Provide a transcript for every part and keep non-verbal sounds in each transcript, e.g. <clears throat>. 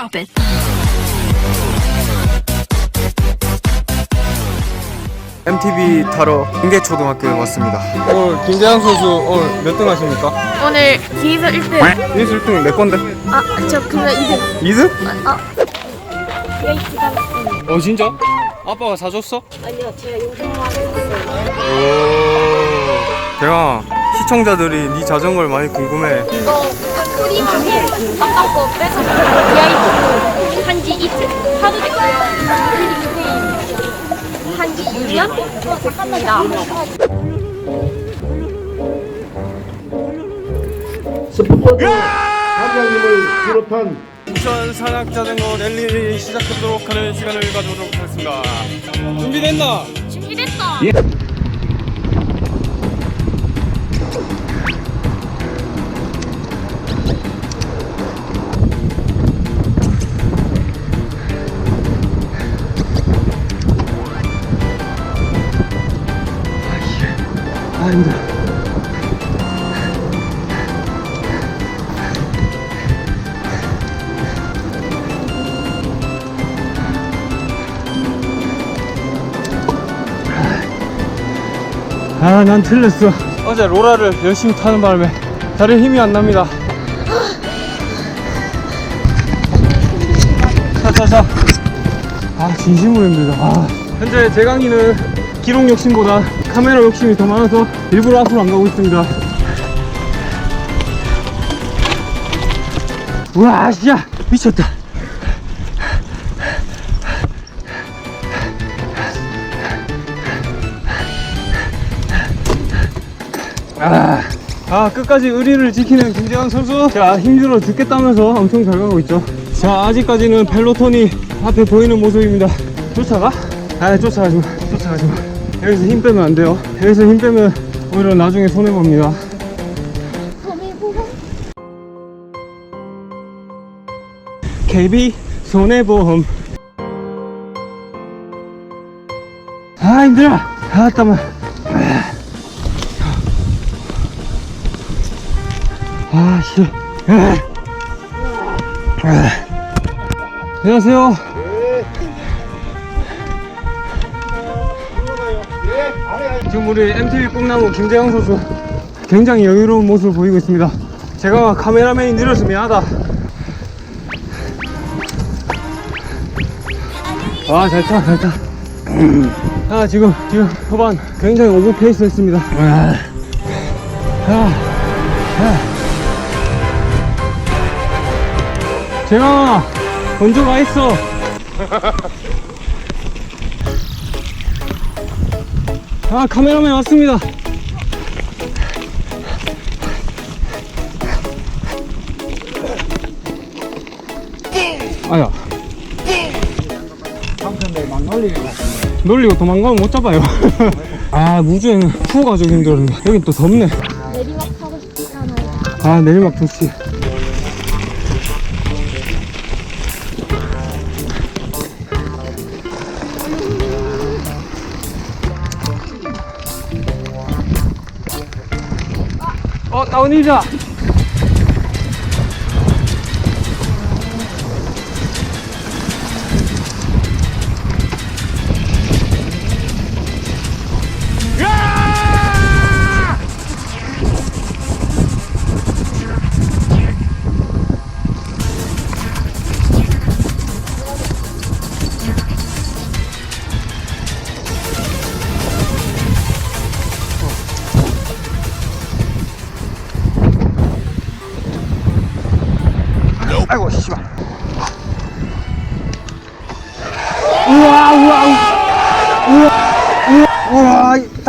Drop it. MTB 타러 인계초등학교에 왔습니다. 오늘 김재환 선수 오늘 몇 등 하십니까? 오늘 기에서 1등. 예수 1등 내 건데? 아, 저 그냥 2등. 2등? 아, 레이스가 어 진짜? 아빠가 사줬어? 아니요, 제가 요즘하고 있어요. 제가 시청자들이 네 자전거를 많이 궁금해. 이거 아까 거 빼서 VIP 한지 이틀 하루 됐고요. 한지 6년? 됐습니다. 스포츠 관장님을 비롯한 부천 산악 자전거 랠리 시작하도록 하는 시간을 가져보도록 하겠습니다. 준비됐나? 준비됐다. 아 힘들어. 아, 난 틀렸어. 어제 로라를 열심히 타는 바람에 다리에 힘이 안 납니다. 자, 자, 자. 아, 진심으로 힘들다. 아. 현재 제 강의는 기록 욕심보다 카메라 욕심이 더 많아서 일부러 앞으로 안 가고 있습니다. 우와, 야, 미쳤다. 아, 아, 끝까지 의리를 지키는 김재환 선수. 자, 힘들어 죽겠다면서 엄청 잘 가고 있죠. 자, 아직까지는 펠로톤이 앞에 보이는 모습입니다. 쫓아가? 아, 쫓아가지 마. 쫓아가지 마. 여기서 힘 빼면 안 돼요. 여기서 힘 빼면 오히려 나중에 손해봅니다. KB 손해보험. 아, 힘들어. 아, 땀아. 아, 씨. 아. 아. 안녕하세요. 지금 우리 MTV 꿈나무 김재영 선수 굉장히 여유로운 모습을 보이고 있습니다. 제가 카메라맨이 느려서 미안하다. 아, 잘 타, 잘 타. 아, 지금, 지금 후반 굉장히 오버페이스 했습니다. 아, 아. 재영아 먼저 가 있어 아 카메라맨 왔습니다. 아야. 놀리고 도망가면 못 잡아요. <laughs> 아 무주에는 후가 좀 힘들었네 여긴 또 덥네. 내리막 하고 싶잖아요. 아 내리막 좋지 어 나온이자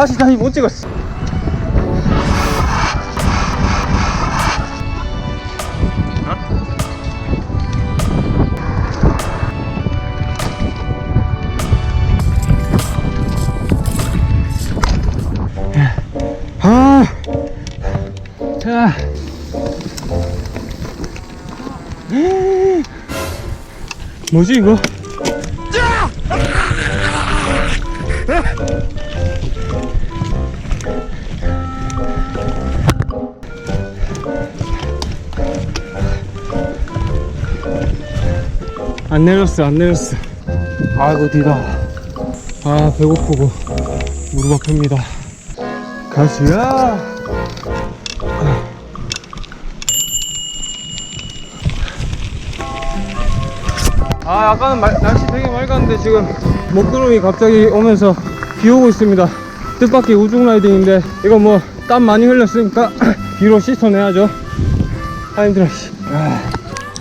다시 다시 못 찍었어. 아, 자, 뭐지 이거? 안 내렸어 안 내렸어. 아이고 뒤다 아 배고프고 무릎 아픕니다. 가시야 아 아까는 말- 날씨 되게 맑았는데 지금 먹구름이 갑자기 오면서 비 오고 있습니다. 뜻밖의 우중 라이딩인데 이거 뭐 땀 많이 흘렸으니까 <clears throat> 비로 씻어내야죠. 아 힘들어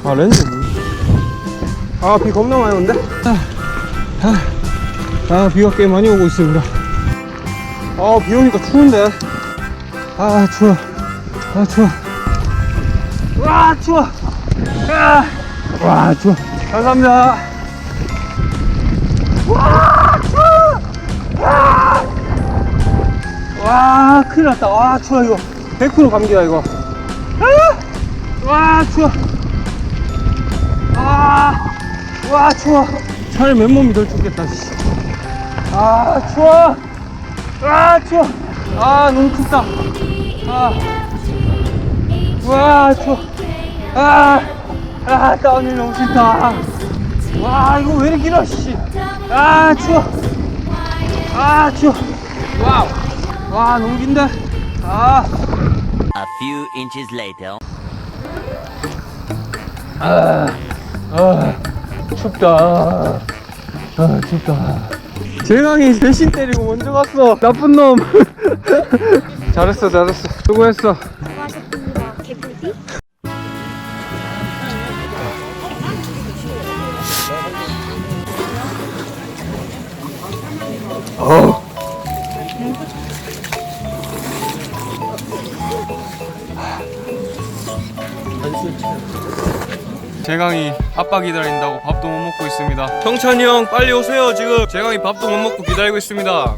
아 렌즈 아 비 겁나 많이 오는데 아, 아, 아 비가 꽤 많이 오고 있습니다. 아비 오니까 추운데. 아 추워. 아 추워. 와 추워. 아, 와 추워. 감사합니다. 와 추워. 와, 와 큰일 났다. 와 추워 이거. 100% 감기다 이거. 아, 와 추워 와 추워. 차라리 맨몸이 덜 춥겠다 씨. 아 추워. 아 추워. 아 너무 춥다. 아와 추워. 아 아 다운힐 너무 싫다. 와 이거 왜 이렇게 길어 씨아 추워. 아 추워. 와우. 와 너무 긴데? 아. A few inches later. 아, 춥다. 아, 춥다. 재강이 대신 때리고 먼저 갔어. 나쁜 놈. <laughs> 잘했어, 잘했어. 수고했어. 수고하셨습니다. 개꿀띠. 재강이 아빠 기다린다고 밥도 못 먹고 있습니다. 형찬이 형 빨리 오세요. 지금 재강이 밥도 못 먹고 기다리고 있습니다.